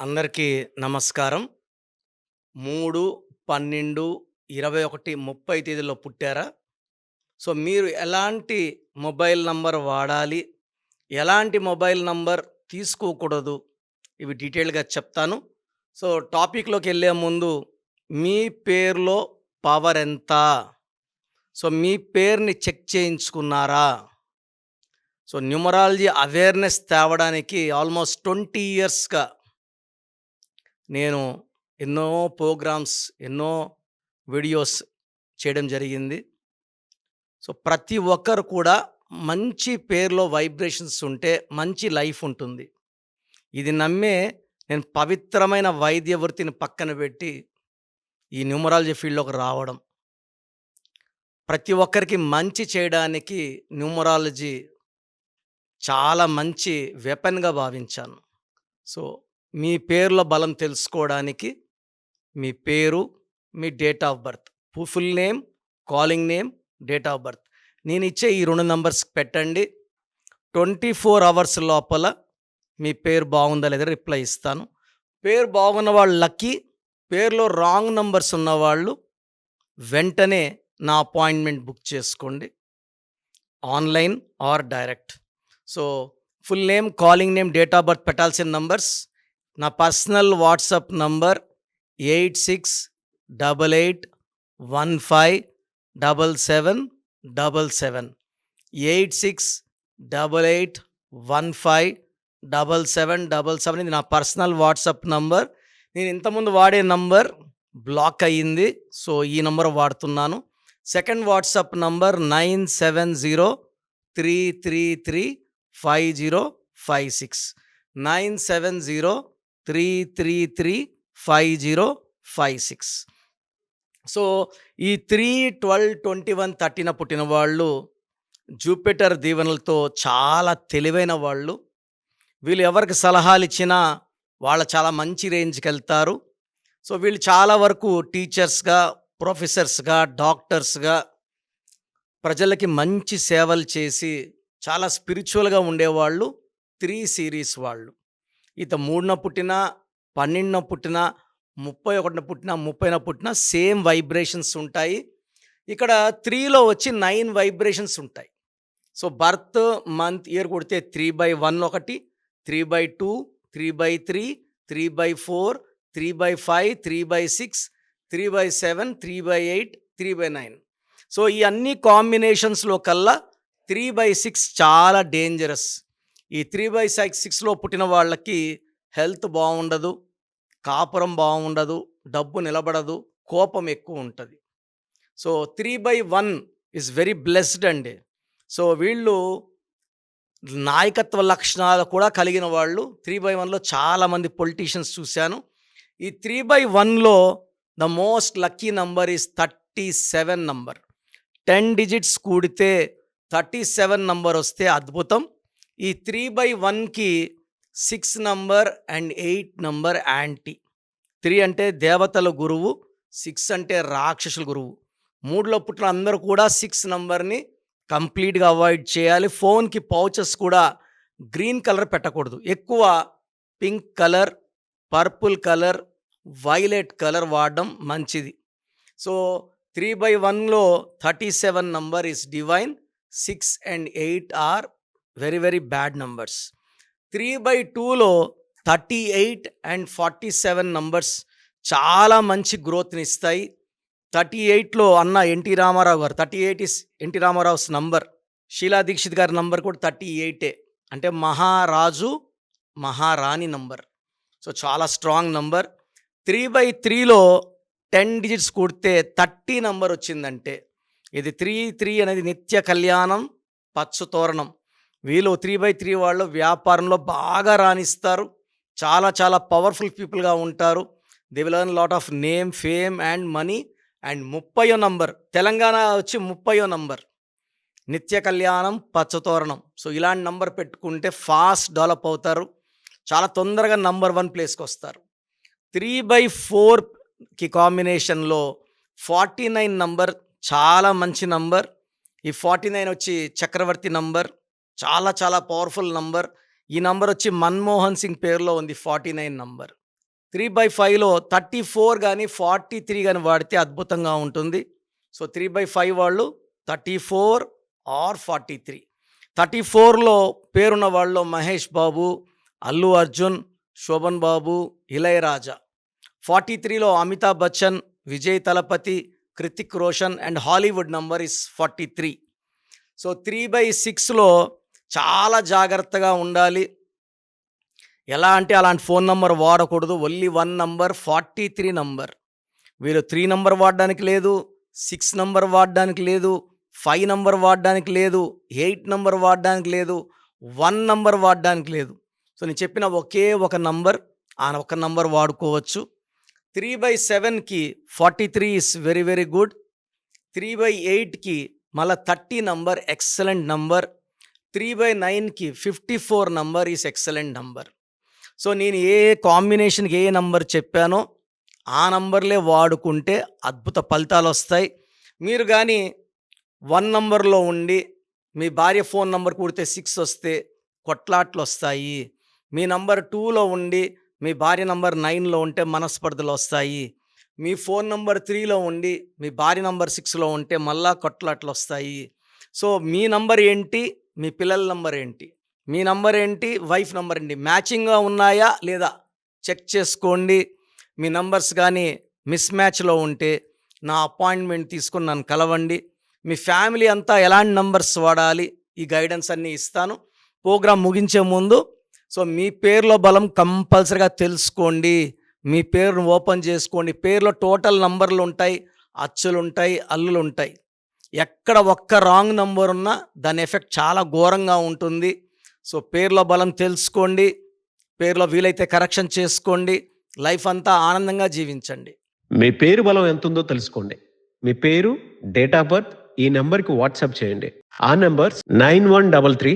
అందరికీ నమస్కారం. 3, 12, 21, 30 తేదీలో పుట్టారా? సో, మీరు ఎలాంటి మొబైల్ నంబర్ వాడాలి? ఎలాంటి మొబైల్ నంబర్ తీసుకోకూడదు? ఇవి డీటెయిల్‌గా చెప్తాను. సో, టాపిక్లోకి వెళ్ళే ముందు మీ పేరులో పవర్ ఎంత? సో, మీ పేరుని చెక్ చేయించుకున్నారా? సో, న్యూమరాలజీ అవేర్‌నెస్ తేవడానికి ఆల్మోస్ట్ 20 ఇయర్స్‌గా నేను ఎన్నో ప్రోగ్రామ్స్, ఎన్నో వీడియోస్ చేయడం జరిగింది. సో, ప్రతి ఒక్కరు కూడా మంచి పేరులో వైబ్రేషన్స్ ఉంటే మంచి లైఫ్ ఉంటుంది. ఇది నమ్మే నేను పవిత్రమైన వైద్య వృత్తిని పక్కన పెట్టి ఈ న్యూమరాలజీ ఫీల్డ్‌లోకి రావడం. ప్రతి ఒక్కరికి మంచి చేయడానికి న్యూమరాలజీ చాలా మంచి వెపన్‌గా భావించాను. సో, మీ పేర్ల బలం తెలుసుకోవడానికి మీ పేరు, మీ date of birth, full name, calling name, date of birth. నేను ఇచ్చే ఈ రెండు నంబర్స్ పెట్టండి. 24 అవర్స్ లోపల మీ పేరు బాగుందా లేదా రిప్లై ఇస్తాను. పేరు బాగున్న వాళ్ళు లక్కీ. పేరులో రాంగ్ నంబర్స్ ఉన్నవాళ్ళు వెంటనే నా అపాయింట్మెంట్ బుక్ చేసుకోండి. Online or direct. So, full name, calling name, date of birth పెట్టాల్సిన నంబర్స్ నా personal WhatsApp number eight six double eight one five double seven double seven. Eight six double eight one five double seven double seven ఇది నా personal WhatsApp number. నేను ఇంతకుముందు వాడే number block అయ్యింది so ఈ number వాడుతున్నాను. Second WhatsApp number nine seven zero three three three five zero five six. Nine seven zero three three three five zero five six so, ఈ 3/12/21 పుట్టిన వాళ్ళు Jupiter దీవెనలతో చాలా తెలివైన వాళ్ళు. వీళ్ళు ఎవరికి సలహాలు ఇచ్చినా వాళ్ళు చాలా మంచి రేంజ్కి వెళ్తారు సో, వీళ్ళు చాలా వరకు టీచర్స్‌గా, ప్రొఫెసర్స్‌గా, డాక్టర్స్‌గా ప్రజలకి మంచి సేవలు చేసి చాలా స్పిరిచువల్గా ఉండేవాళ్ళు త్రీ సిరీస్ వాళ్ళు. ఈత మూడున పుట్టినా పన్నెండున పుట్టినా ముప్పై ఒకటిన పుట్టినా ముప్పైన పుట్టినా సేమ్ వైబ్రేషన్స్ ఉంటాయి ఇక్కడ త్రీలో వచ్చి నైన్ వైబ్రేషన్స్ ఉంటాయి సో బర్త్ మంత్ ఇయర్ కొడితే త్రీ బై వన్ ఒకటి three by two three by three three by four three by five three by six three by seven three by eight three by nine so ఈ అన్ని కాంబినేషన్స్లో కల్లా three by six చాలా dangerous ఈ 3/6లో పుట్టిన వాళ్ళకి హెల్త్ బాగుండదు కాపురం బాగుండదు డబ్బు నిలబడదు. కోపం ఎక్కువ ఉంటుంది సో, 3/1 ఈస్ వెరీ బ్లెస్డ్ అండి. సో, వీళ్ళు నాయకత్వ లక్షణాలు కూడా కలిగిన వాళ్ళు. 3/1లో చాలామంది పొలిటీషియన్స్ చూశాను. ఈ 3/1లో the most lucky number is 37 number. 10 digits కూడితే 37 నంబర్ వస్తే అద్భుతం. ఈ 3/1కి 6 number and eight number anti. Three అంటే దేవతల గురువు. సిక్స్ అంటే రాక్షసుల గురువు. మూడులో పుట్టిన అందరూ కూడా సిక్స్ నంబర్‌ని కంప్లీట్‌గా అవాయిడ్ చేయాలి. ఫోన్‌కి పౌచెస్ కూడా గ్రీన్ కలర్ పెట్టకూడదు. ఎక్కువ pink colour, purple colour, violet colour వాడడం మంచిది. సో, 3/1లో 37 number is divine. Six and eight are very very bad numbers. 3/2లో 38 అండ్ 47 నంబర్స్ చాలా మంచి గ్రోత్‌నిస్తాయి. 38లో అన్న ఎన్టీ రామారావు గారు thirty eight is NT Rama Rao's number. Sheila Dikshit గారి నంబర్ కూడా 38ఏ. అంటే మహారాజు, మహారాణి నంబర్. సో, చాలా స్ట్రాంగ్ నంబర్. 3/3లో 10 డిజిట్స్ కూడితే 30 నంబర్ వచ్చిందంటే ఇది 3, 3 అనేది నిత్య కళ్యాణం, పచ్చ తోరణం. వీళ్ళు 3/3 వాళ్ళు వ్యాపారంలో బాగా రాణిస్తారు. చాలా చాలా పవర్‌ఫుల్ పీపుల్‌గా ఉంటారు. They will lot of name, fame and money and 30 number Telangana వచ్చి 30 నంబర్. నిత్య కళ్యాణం, పచ్చ తోరణం. సో, ఇలాంటి నంబర్ పెట్టుకుంటే ఫాస్ట్ డెవలప్ అవుతారు. చాలా తొందరగా నంబర్ వన్ ప్లేస్కి వస్తారు త్రీ బై ఫోర్కి కాంబినేషన్‌లో 49 నంబర్ చాలా మంచి నంబర్. ఈ 49 వచ్చి చక్రవర్తి నంబర్. చాలా చాలా పవర్‌ఫుల్ నంబర్. ఈ నంబర్ వచ్చి మన్మోహన్ సింగ్ పేరులో ఉంది 49 నంబర్. త్రీ బై ఫైవ్లో థర్టీ ఫోర్ కానీ ఫార్టీ త్రీ కానీ వాడితే అద్భుతంగా ఉంటుంది సో త్రీ బై ఫైవ్ వాళ్ళు thirty four or forty three thirty ఫోర్లో పేరున్న వాళ్ళు మహేష్ బాబు అల్లు అర్జున్ శోభన్ బాబు ఇళయరాజా ఫార్టీ త్రీలో Amitabh Bachchan Vijay Thalapathy Hrithik Roshan and Hollywood number is forty three so three by సిక్స్లో చాలా జాగ్రత్తగా ఉండాలి. ఎలా అంటే అలాంటి ఫోన్ నంబర్ వాడకూడదు. Only one number forty three number. వీళ్ళు త్రీ నంబర్ వాడడానికి లేదు సిక్స్ నంబర్ వాడడానికి లేదు ఫైవ్ నంబర్ వాడడానికి లేదు ఎయిట్ నంబర్ వాడడానికి లేదు వన్ నంబర్ వాడడానికి లేదు. సో నేను చెప్పిన ఒకే ఒక నంబర్ ఆ ఒక నంబర్ వాడుకోవచ్చు. త్రీ బై సెవెన్కి forty three is very very good. Three by ఎయిట్కి మళ్ళీ thirty number excellent number. Three by నైన్కి fifty four number is excellent number. So నేను ఏ కాంబినేషన్కి ఏ నంబర్ చెప్పానో ఆ నంబర్లే వాడుకుంటే అద్భుత ఫలితాలు వస్తాయి. మీరు కానీ వన్ నంబర్లో ఉండి మీ భార్య ఫోన్ నంబర్ కూడితే సిక్స్ వస్తే కొట్లాట్లు వస్తాయి. మీ నంబర్ టూలో ఉండి మీ భార్య నంబర్ నైన్లో ఉంటే మనస్పర్ధలు వస్తాయి. మీ ఫోన్ నంబర్ త్రీలో ఉండి మీ భార్య నంబర్ సిక్స్లో ఉంటే మళ్ళా కొట్లాట్లు వస్తాయి. సో మీ నంబర్ ఏంటి? మీ పిల్లల నంబర్ ఏంటి మీ నంబర్ ఏంటి వైఫ్ నంబర్ ఏంటి మ్యాచింగ్గా ఉన్నాయా? లేదా చెక్ చేసుకోండి. మీ నంబర్స్ కానీ మిస్ మ్యాచ్లో ఉంటే నా అపాయింట్మెంట్ తీసుకుని నన్ను కలవండి. మీ ఫ్యామిలీ అంతా ఎలాంటి నంబర్స్ వాడాలి? ఈ గైడెన్స్ అన్నీ ఇస్తాను. ప్రోగ్రామ్ ముగించే ముందు సో మీ పేరులో బలం కంపల్సరిగా తెలుసుకోండి. మీ పేరును ఓపెన్ చేసుకోండి. పేరులో టోటల్ నంబర్లు ఉంటాయి. అచ్చులు ఉంటాయి అల్లులు ఉంటాయి ఎక్కడ ఒక్క రాంగ్ నంబర్ ఉన్నా దాని ఎఫెక్ట్ చాలా ఘోరంగా ఉంటుంది. సో పేర్లో బలం తెలుసుకోండి. పేర్లో వీలైతే కరెక్షన్ చేసుకోండి. లైఫ్ అంతా ఆనందంగా జీవించండి. మీ పేరు బలం ఎంత ఉందో తెలుసుకోండి. మీ పేరు డేట్ ఆఫ్ బర్త్ ఈ నెంబర్కి వాట్సాప్ చేయండి. ఆ number nine one double three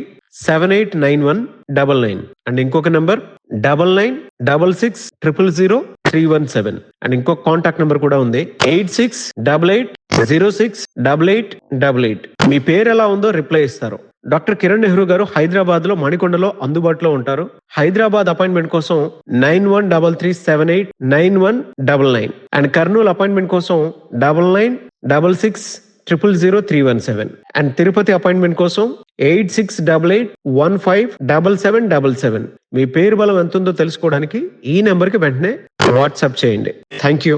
seven eight nine one double nine. And ఇంకొక number double nine double six triple zero three one seven. And ఇంకొక కాంటాక్ట్ నెంబర్ కూడా ఉంది. Eight six double eight zero six double eight double eight. మీ పేరు ఎలా ఉందో reply ఇస్తారు. Doctor Kiran Nehru గారు హైదరాబాద్లో మణికొండలో అందుబాటులో ఉంటారు. హైదరాబాద్ అపాయింట్మెంట్ కోసం nine one double three seven eight nine one double nine and Kurnool appointment కోసం double nine double six triple zero three one seven and Tirupati appointment కోసం eight six double eight one five double seven double seven. మీ పేరు బలం ఎంత ఉందో తెలుసుకోవడానికి ఈ నెంబర్కి వెంటనే వాట్సాప్ చేయండి. Thank you.